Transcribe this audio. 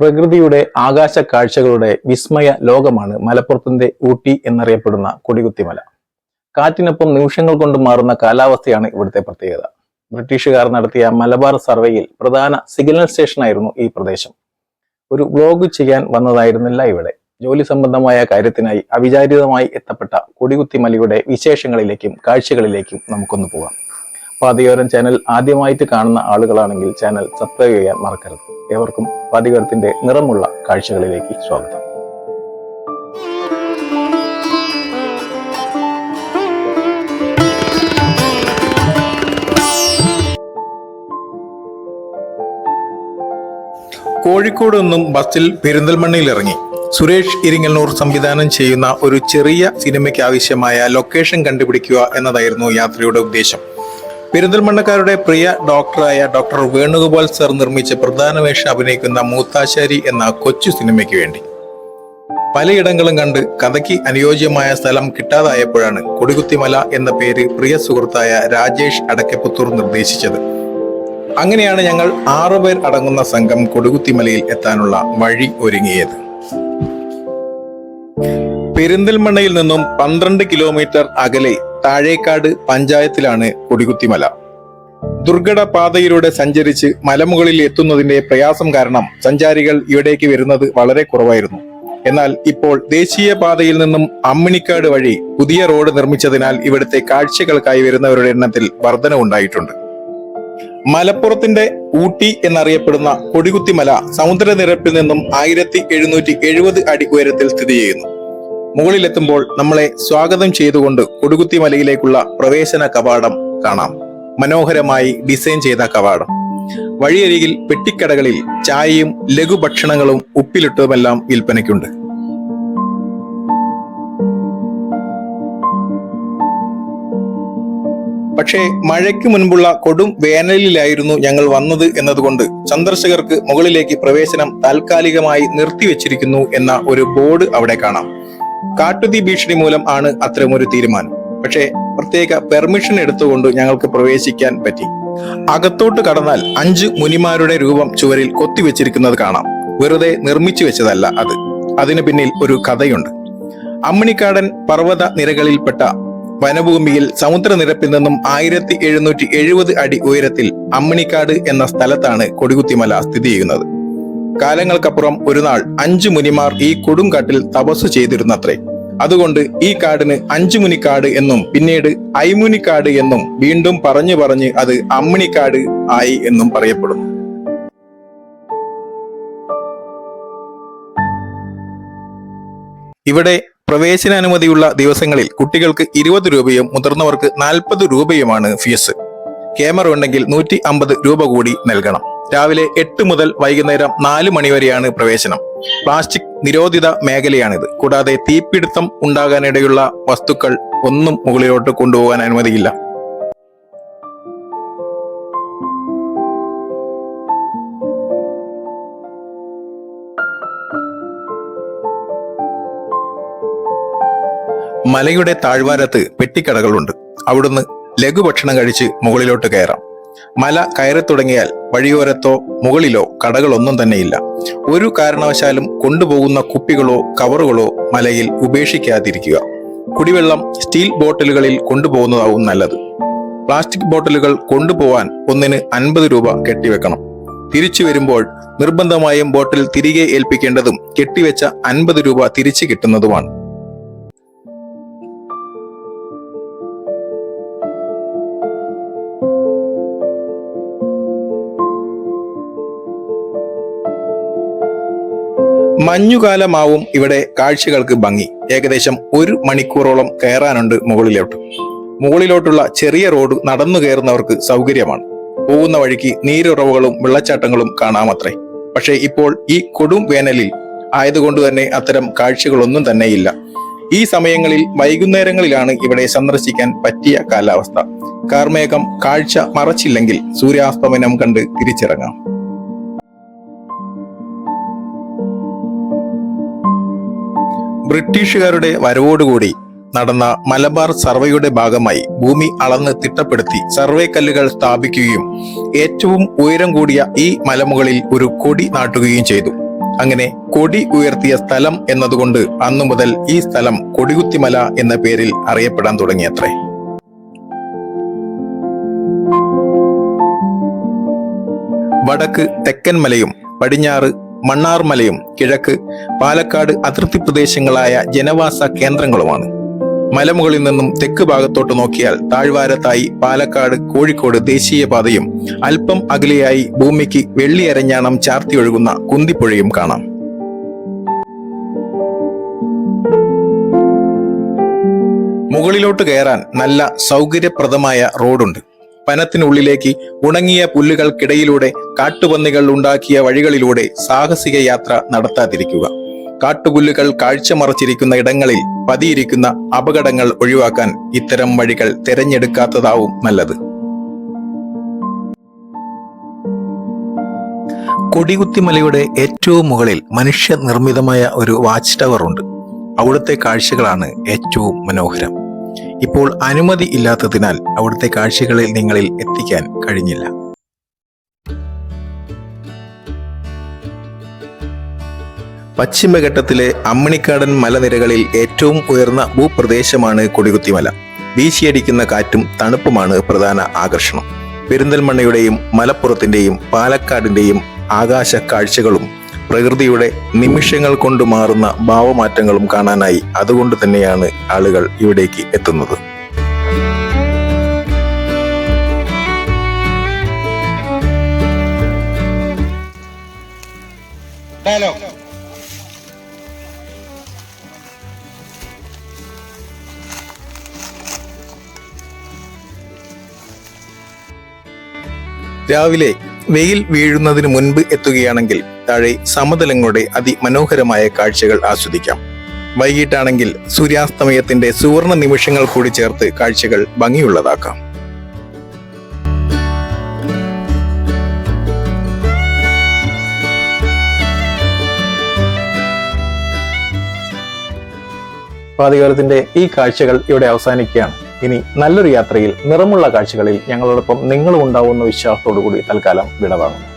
പ്രകൃതിയുടെ ആകാശ കാഴ്ചകളുടെ വിസ്മയ ലോകമാണ് മലപ്പുറത്തിന്റെ ഊട്ടി എന്നറിയപ്പെടുന്ന കൊടികുത്തിമല. കാറ്റിനൊപ്പം നിമിഷങ്ങൾ കൊണ്ട് മാറുന്ന കാലാവസ്ഥയാണ് ഇവിടുത്തെ പ്രത്യേകത. ബ്രിട്ടീഷുകാർ നടത്തിയ മലബാർ സർവേയിൽ പ്രധാന സിഗ്നൽ സ്റ്റേഷനായിരുന്നു ഈ പ്രദേശം. ഒരു വ്ലോഗ് ചെയ്യാൻ വന്നതായിരുന്നില്ല ഇവിടെ. ജോലി സംബന്ധമായ കാര്യത്തിനായി അവിചാരിതമായി എത്തപ്പെട്ട കൊടികുത്തിമലയുടെ വിശേഷങ്ങളിലേക്കും കാഴ്ചകളിലേക്കും നമുക്കൊന്ന് പോകാം. പാതയോരം ചാനൽ ആദ്യമായിട്ട് കാണുന്ന ആളുകളാണെങ്കിൽ ചാനൽ സബ്സ്ക്രൈബ് ചെയ്യാൻ മറക്കരുത്. ഏവർക്കും പാതിയോരത്തിന്റെ നിറമുള്ള കാഴ്ചകളിലേക്ക് സ്വാഗതം. കോഴിക്കോട് നിന്നും ബസ്സിൽ പെരിന്തൽമണ്ണയിൽ ഇറങ്ങി സുരേഷ് ഇരിങ്ങൽനൂർ സംവിധാനം ചെയ്യുന്ന ഒരു ചെറിയ സിനിമയ്ക്ക് ആവശ്യമായ ലൊക്കേഷൻ കണ്ടുപിടിക്കുക എന്നതായിരുന്നു യാത്രയുടെ ഉദ്ദേശം. പെരിന്തൽമണ്ണക്കാരുടെ പ്രിയ ഡോക്ടറായ ഡോക്ടർ വേണുഗോപാൽ സർ നിർമ്മിച്ച പ്രധാന വേഷം അഭിനയിക്കുന്ന മൂത്താശാരി എന്ന കൊച്ചു സിനിമയ്ക്ക് വേണ്ടി. പലയിടങ്ങളും കണ്ട് കഥയ്ക്ക് അനുയോജ്യമായ സ്ഥലം കിട്ടാതായപ്പോഴാണ് കൊടികുത്തിമല എന്ന പേര് പ്രിയ സുഹൃത്തായ രാജേഷ് അടക്കപ്പുത്തൂർ നിർദ്ദേശിച്ചത്. അങ്ങനെയാണ് ഞങ്ങൾ ആറുപേർ അടങ്ങുന്ന സംഘം കൊടികുത്തിമലയിൽ എത്താനുള്ള വഴി ഒരുങ്ങിയത്. പെരിന്തൽമണ്ണയിൽ നിന്നും പന്ത്രണ്ട് കിലോമീറ്റർ അകലെ താഴേക്കാട് പഞ്ചായത്തിലാണ് കൊടികുത്തിമല. ദുർഘട പാതയിലൂടെ സഞ്ചരിച്ച് മലമുകളിൽ എത്തുന്നതിന്റെ പ്രയാസം കാരണം സഞ്ചാരികൾ ഇവിടേക്ക് വരുന്നത് വളരെ കുറവായിരുന്നു. എന്നാൽ ഇപ്പോൾ ദേശീയ പാതയിൽ നിന്നും അമ്മിണിക്കാട് വഴി പുതിയ റോഡ് നിർമ്മിച്ചതിനാൽ ഇവിടുത്തെ കാഴ്ചകൾക്കായി വരുന്നവരുടെ എണ്ണത്തിൽ വർധനവുണ്ടായിട്ടുണ്ട് മലപ്പുറത്തിന്റെ ഊട്ടി എന്നറിയപ്പെടുന്ന കൊടികുത്തിമല സമുദ്രനിരപ്പിൽ നിന്നും ആയിരത്തി എഴുന്നൂറ്റി എഴുപത് അടി ഉയരത്തിൽ സ്ഥിതി ചെയ്യുന്നു. മുകളിലെത്തുമ്പോൾ നമ്മളെ സ്വാഗതം ചെയ്തുകൊണ്ട് കൊടുകുത്തി മലയിലേക്കുള്ള പ്രവേശന കവാടം കാണാം. മനോഹരമായി ഡിസൈൻ ചെയ്ത കവാടം. വഴിയരികിൽ പെട്ടിക്കടകളിൽ ചായയും ലഘുഭക്ഷണങ്ങളും ഉപ്പിലിട്ടതുമെല്ലാം വിൽപ്പനയ്ക്കുണ്ട്. പക്ഷേ മഴയ്ക്ക് മുൻപുള്ള കൊടും വേനലിലായിരുന്നു ഞങ്ങൾ വന്നത് എന്നതുകൊണ്ട് സന്ദർശകർക്ക് മുകളിലേക്ക് പ്രവേശനം താൽക്കാലികമായി നിർത്തിവെച്ചിരിക്കുന്നു എന്ന ഒരു ബോർഡ് അവിടെ കാണാം. കാട്ടുതീ ഭീഷണി മൂലം ആണ് അത്തരമൊരു തീരുമാനം. പക്ഷേ പ്രത്യേക പെർമിഷൻ എടുത്തുകൊണ്ട് ഞങ്ങൾക്ക് പ്രവേശിക്കാൻ പറ്റി. അകത്തോട്ട് കടന്നാൽ അഞ്ച് മുനിമാരുടെ രൂപം ചുവരിൽ കൊത്തിവെച്ചിരിക്കുന്നത് കാണാം. വെറുതെ നിർമ്മിച്ചു വെച്ചതല്ല അത്. അതിനു പിന്നിൽ ഒരു കഥയുണ്ട്. അമ്മിണിക്കാടൻ പർവത നിരകളിൽപ്പെട്ട വനഭൂമിയിൽ സമുദ്രനിരപ്പിൽ നിന്നും ആയിരത്തി എഴുന്നൂറ്റി എഴുപത് അടി ഉയരത്തിൽ അമ്മിണിക്കാട് എന്ന സ്ഥലത്താണ് കൊടികുത്തിമല സ്ഥിതി ചെയ്യുന്നത്. കാലങ്ങൾക്കപ്പുറം ഒരു നാൾ അഞ്ചു മുനിമാർ ഈ കൊടുങ്കാട്ടിൽ തപസ് ചെയ്തിരുന്നത്രേ. അതുകൊണ്ട് ഈ കാടിന് അഞ്ചുമുനിക്കാട് എന്നും പിന്നീട് ഐമുനിക്കാട് എന്നും വീണ്ടും പറഞ്ഞു പറഞ്ഞ് അത് അമ്മിണിക്കാട് ആയി എന്നും പറയപ്പെടുന്നു. ഇവിടെ പ്രവേശനാനുമതിയുള്ള ദിവസങ്ങളിൽ കുട്ടികൾക്ക് ഇരുപത് രൂപയും മുതിർന്നവർക്ക് നാൽപ്പത് രൂപയുമാണ് ഫീസ്. ക്യാമറ ഉണ്ടെങ്കിൽ നൂറ്റി അമ്പത് രൂപ കൂടി നൽകണം. രാവിലെ എട്ട് മുതൽ വൈകുന്നേരം നാല് മണിവരെയാണ് പ്രവേശനം. പ്ലാസ്റ്റിക് നിരോധിത മേഖലയാണിത്. കൂടാതെ തീപിടുത്തം ഉണ്ടാകാനിടയുള്ള വസ്തുക്കൾ ഒന്നും മുകളിലോട്ട് കൊണ്ടുപോകാൻ അനുമതിയില്ല. മലയുടെ താഴ്വാരത്ത് പെട്ടിക്കടകളുണ്ട് അവിടുന്ന് ലഘുഭക്ഷണം കഴിച്ച് മുകളിലോട്ട് കയറാം. മല കയറി തുടങ്ങിയാൽ വഴിയോരത്തോ മുകളിലോ കടകളൊന്നും തന്നെയില്ല. ഒരു കാരണവശാലും കൊണ്ടുപോകുന്ന കുപ്പികളോ കവറുകളോ മലയിൽ ഉപേക്ഷിക്കാതിരിക്കുക. കുടിവെള്ളം സ്റ്റീൽ ബോട്ടിലുകളിൽ കൊണ്ടുപോകുന്നതാവും നല്ലത്. പ്ലാസ്റ്റിക് ബോട്ടിലുകൾ കൊണ്ടുപോവാൻ ഒന്നിന് അൻപത് രൂപ കെട്ടിവെക്കണം. തിരിച്ചു വരുമ്പോൾ നിർബന്ധമായും ബോട്ടിൽ തിരികെ ഏൽപ്പിക്കേണ്ടതും കെട്ടിവെച്ച അൻപത് രൂപ തിരിച്ചു കിട്ടുന്നതുമാണ്. മഞ്ഞുകാലമാവും ഇവിടെ കാഴ്ചകൾക്ക് ഭംഗി. ഏകദേശം ഒരു മണിക്കൂറോളം കയറാനുണ്ട് മുകളിലോട്ട്. മുകളിലോട്ടുള്ള ചെറിയ റോഡ് നടന്നു കയറുന്നവർക്ക് സൗകര്യമാണ്. പോകുന്ന വഴിക്ക് നീരുറവുകളും വെള്ളച്ചാട്ടങ്ങളും കാണാമത്രേ. പക്ഷേ ഇപ്പോൾ ഈ കൊടും വേനലിൽ ആയതുകൊണ്ട് തന്നെ അത്തരം കാഴ്ചകളൊന്നും തന്നെയില്ല. ഈ സമയങ്ങളിൽ വൈകുന്നേരങ്ങളിലാണ് ഇവിടെ സന്ദർശിക്കാൻ പറ്റിയ കാലാവസ്ഥ. കാർമേഘം കാഴ്ച മറച്ചില്ലെങ്കിൽ സൂര്യാസ്തമനം കണ്ട് തിരിച്ചിറങ്ങാം. ബ്രിട്ടീഷുകാരുടെ വരവോടുകൂടി നടന്ന മലബാർ സർവേയുടെ ഭാഗമായി ഭൂമി അളന്ന് തിട്ടപ്പെടുത്തി സർവേ കല്ലുകൾ സ്ഥാപിക്കുകയും ഏറ്റവും ഉയരം കൂടിയ ഈ മലമുകളിൽ ഒരു കൊടി നാട്ടുകയും ചെയ്തു. അങ്ങനെ കൊടി ഉയർത്തിയ സ്ഥലം എന്നതുകൊണ്ട് അന്നു മുതൽ ഈ സ്ഥലം കൊടികുത്തിമല എന്ന പേരിൽ അറിയപ്പെടാൻ തുടങ്ങിയത്രേ. വടക്ക് തെക്കൻ മലയും പടിഞ്ഞാറ് മണ്ണാർ മലയും കിഴക്ക് പാലക്കാട് അതിർത്തി പ്രദേശങ്ങളായ ജനവാസ കേന്ദ്രങ്ങളുമാണ്. മലമുകളിൽ നിന്നും തെക്ക് ഭാഗത്തോട്ട് നോക്കിയാൽ താഴ്വാരത്തായി പാലക്കാട് കോഴിക്കോട് ദേശീയപാതയും അല്പം അകലെയായി ഭൂമിക്ക് വെള്ളി അരഞ്ഞാണം ചാർത്തി ഒഴുകുന്ന കുന്തിപ്പുഴയും കാണാം. മുകളിലോട്ട് കയറാൻ നല്ല സൗകര്യപ്രദമായ റോഡുണ്ട്. വനത്തിനുള്ളിലേക്ക് ഉണങ്ങിയ പുല്ലുകൾക്കിടയിലൂടെ കാട്ടുപന്നികൾ ഉണ്ടാക്കിയ വഴികളിലൂടെ സാഹസിക യാത്ര നടത്താതിരിക്കുക. കാട്ടുപുല്ലുകൾ കാഴ്ചമറച്ചിരിക്കുന്ന ഇടങ്ങളിൽ പതിയിരിക്കുന്ന അപകടങ്ങൾ ഒഴിവാക്കാൻ ഇത്തരം വഴികൾ തിരഞ്ഞെടുക്കാത്തതാവും നല്ലത്. കൊടികുത്തിമലയുടെ ഏറ്റവും മുകളിൽ മനുഷ്യ നിർമ്മിതമായ ഒരു വാച്ച് ടവർ ഉണ്ട്. അവിടുത്തെ കാഴ്ചകളാണ് ഏറ്റവും മനോഹരം. ഇപ്പോൾ അനുമതി ഇല്ലാത്തതിനാൽ അവിടുത്തെ കാഴ്ചകളിൽ നിങ്ങളിൽ എത്തിക്കാൻ കഴിഞ്ഞില്ല. പശ്ചിമഘട്ടത്തിലെ അമ്മിണിക്കാടൻ മലനിരകളിൽ ഏറ്റവും ഉയർന്ന ഭൂപ്രദേശമാണ് കൊടികുത്തിമല. വീശിയടിക്കുന്ന കാറ്റും തണുപ്പുമാണ് പ്രധാന ആകർഷണം. പെരിന്തൽമണ്ണയുടെയും മലപ്പുറത്തിന്റെയും പാലക്കാടിന്റെയും ആകാശ കാഴ്ചകളും പ്രകൃതിയുടെ നിമിഷങ്ങൾ കൊണ്ട് മാറുന്ന ഭാവമാറ്റങ്ങളും കാണാനായി അതുകൊണ്ട് തന്നെയാണ് ആളുകൾ ഇവിടേക്ക് എത്തുന്നത്. രാവിലെ വെയിൽ വീഴുന്നതിന് മുൻപ് എത്തുകയാണെങ്കിൽ താഴെ സമതലങ്ങളുടെ അതിമനോഹരമായ കാഴ്ചകൾ ആസ്വദിക്കാം. വൈകിട്ടാണെങ്കിൽ സൂര്യാസ്തമയത്തിന്റെ സുവർണ നിമിഷങ്ങൾ കൂടി ചേർത്ത് കാഴ്ചകൾ ഭംഗിയുള്ളതാക്കാം. പാതികാലത്തിന്റെ ഈ കാഴ്ചകൾ ഇവിടെ അവസാനിക്കുകയാണ്. ഇനി നല്ലൊരു യാത്രയിൽ നിറമുള്ള കാഴ്ചകളിൽ ഞങ്ങളോടൊപ്പം നിങ്ങളും ഉണ്ടാവുന്ന വിശ്വാസത്തോടു കൂടി തൽക്കാലം വിടവാങ്ങുന്നു.